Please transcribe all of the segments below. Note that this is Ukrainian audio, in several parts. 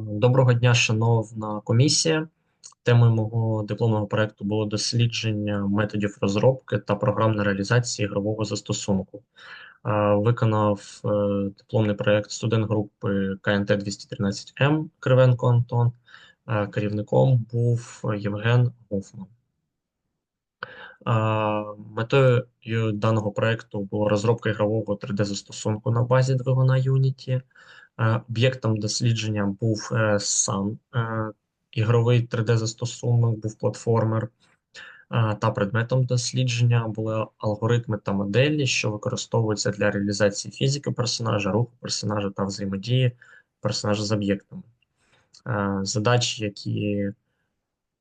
Доброго дня, шановна комісія. Темою мого дипломного проекту було дослідження методів розробки та програмної реалізації ігрового застосунку. Виконав е, дипломний проект студент групи КНТ 213М Кривенко Антон. Керівником був Євген Гофман. Метою даного проекту була розробка ігрового 3D-застосунку на базі двигуна Unity. Е, об'єктом дослідження був е, сам е, ігровий 3D-застосунок, був платформер, та предметом дослідження були алгоритми та моделі, що використовуються для реалізації фізики персонажа, руху персонажа та взаємодії персонажа з об'єктами. Задачі, які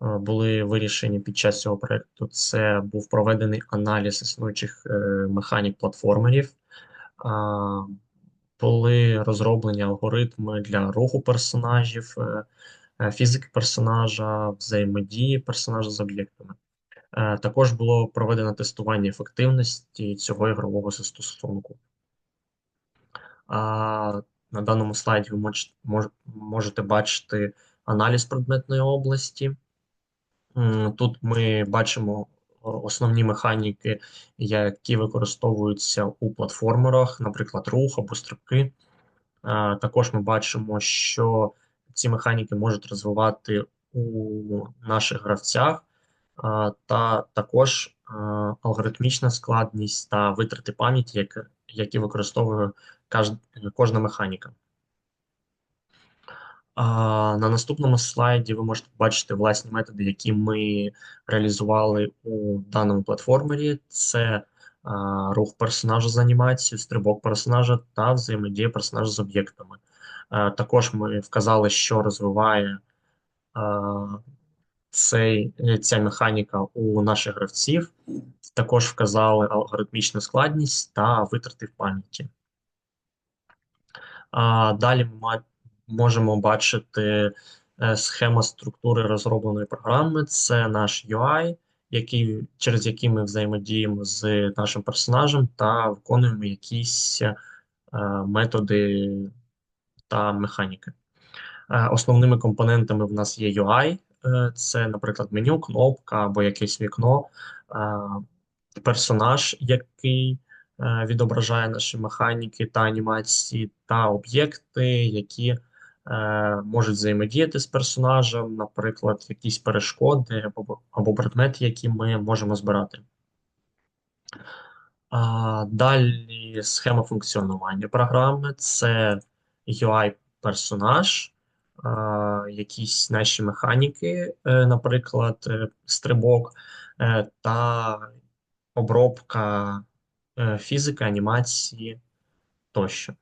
були вирішені під час цього проєкту, це був проведений аналіз існуючих механік платформерів були розроблені алгоритми для руху персонажів, е, е, фізики персонажа, взаємодії персонажа з об'єктами. Е, також було проведено тестування ефективності цього ігрового застосунку. На даному слайді ви можете бачити аналіз предметної області. Тут ми бачимо основні механіки, які використовуються у платформерах, наприклад, рух або стрибки. Також ми бачимо, що ці механіки можуть розвивати у наших гравцях, та також алгоритмічна складність та витрати пам'яті, які використовує кожна механіка. На наступному слайді ви можете побачити власні методи, які ми реалізували у даному платформері. Це рух персонажа з анімацією, стрибок персонажа та взаємодія персонажа з об'єктами. Також ми вказали, що розвиває цей, ця механіка у наших гравців. Також вказали алгоритмічну складність та витрати в пам'яті. Далі ми можемо бачити е, схема структури розробленої програми. Це наш UI, який, через який ми взаємодіємо з нашим персонажем та виконуємо якісь е, методи та механіки. Е, основними компонентами в нас є UI, це, наприклад, меню, кнопка або якесь вікно, персонаж, який відображає наші механіки та анімації, та об'єкти, які е, можуть взаємодіяти з персонажем, наприклад, якісь перешкоди або, або предмети, які ми можемо збирати. А, Далі схема функціонування програми це UI-персонаж, якісь наші механіки, е, наприклад, е, стрибок та обробка фізики, анімації тощо.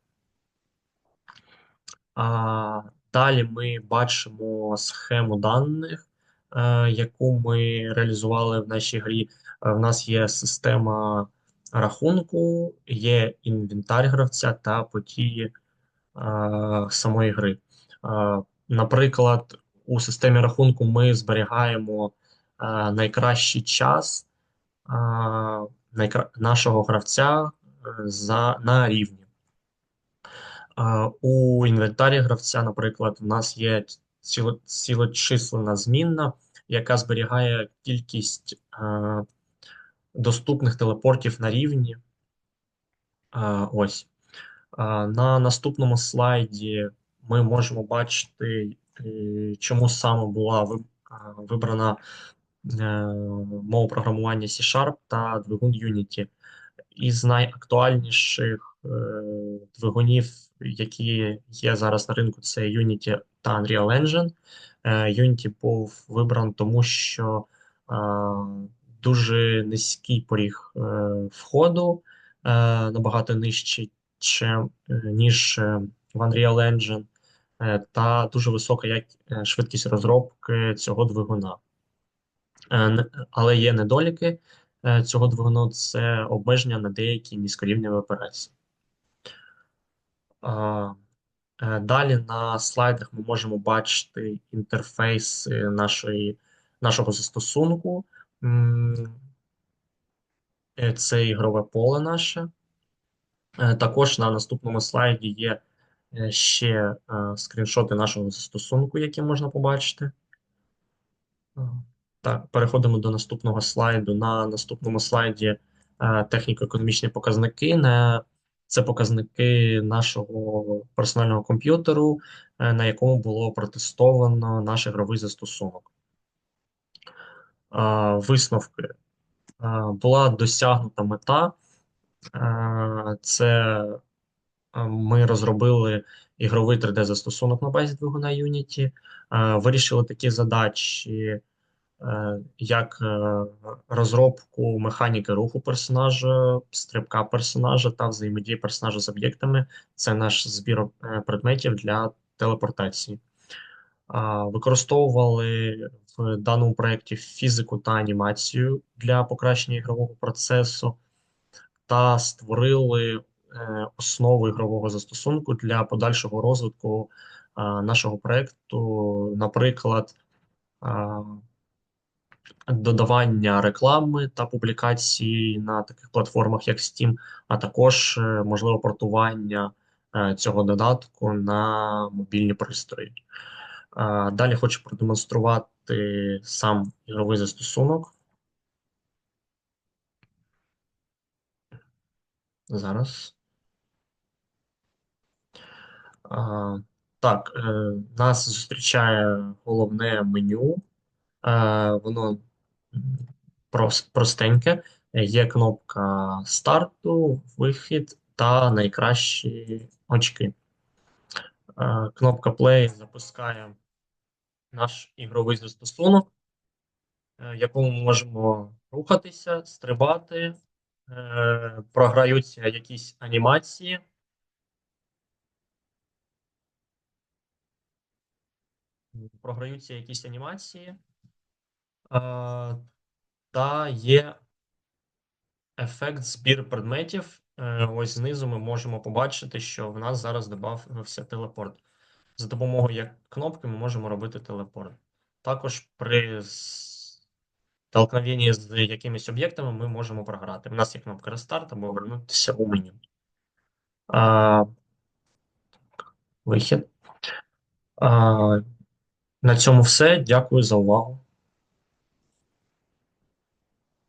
А, Далі ми бачимо схему даних, е, яку ми реалізували в нашій грі. Е, в нас є система рахунку, є інвентар гравця та події е, самої гри. Наприклад, у системі рахунку ми зберігаємо найкращий час найкра... нашого гравця за, на рівні. У інвентарі гравця, наприклад, у нас є ціло, цілочислена змінна, яка зберігає кількість е, доступних телепортів на рівні. Е, ось. Е, на наступному слайді ми можемо бачити, е, чому саме була вибрана е, мова програмування C-Sharp та двигун Unity. Із найактуальніших е, двигунів які є зараз на ринку, це Unity та Unreal Engine. Е, Unity був вибран, тому що е, дуже низький поріг е, входу, набагато нижчий, ніж в Unreal Engine, та дуже висока швидкість розробки цього двигуна. Але є недоліки цього двигуну це обмеження на деякі низькорівневі операції. Е, далі на слайдах ми можемо бачити інтерфейс нашої, нашого застосунку. Е, це ігрове поле наше. Е, також на наступному слайді є ще скріншоти нашого застосунку, які можна побачити. Так, переходимо до наступного слайду. На наступному слайді техніко-економічні показники. Не- Це показники нашого персонального комп'ютеру, е, на якому було протестовано наш ігровий застосунок. Висновки. Була досягнута мета. Це е, ми розробили ігровий 3D-застосунок на базі двигуна Unity, вирішили такі задачі, як е, розробку механіки руху персонажа, стрибка персонажа та взаємодії персонажа з об'єктами. Це наш збір е, предметів для телепортації. Використовували в даному проєкті фізику та анімацію для покращення ігрового процесу та створили е, основу ігрового застосунку для подальшого розвитку е, нашого проєкту, наприклад, е, додавання реклами та публікації на таких платформах, як Steam, а також е, можливо портування е, цього додатку на мобільні пристрої. Е, Далі хочу продемонструвати сам ігровий застосунок. Зараз. Так, нас зустрічає головне меню. Е, Воно простеньке. Є кнопка старту, вихід та найкращі очки. Е, Кнопка Play запускає наш ігровий застосунок, е, в якому ми можемо рухатися, стрибати, програються якісь анімації. Програються якісь анімації. Е, Та є ефект збір предметів. Е, Ось знизу ми можемо побачити, що в нас зараз додався телепорт. За допомогою як кнопки ми можемо робити телепорт. Також при столкновенні з якимись об'єктами ми можемо програти. У нас є кнопка рестарт або вернутися у меню. А, Вихід. А, На цьому все. Дякую за увагу.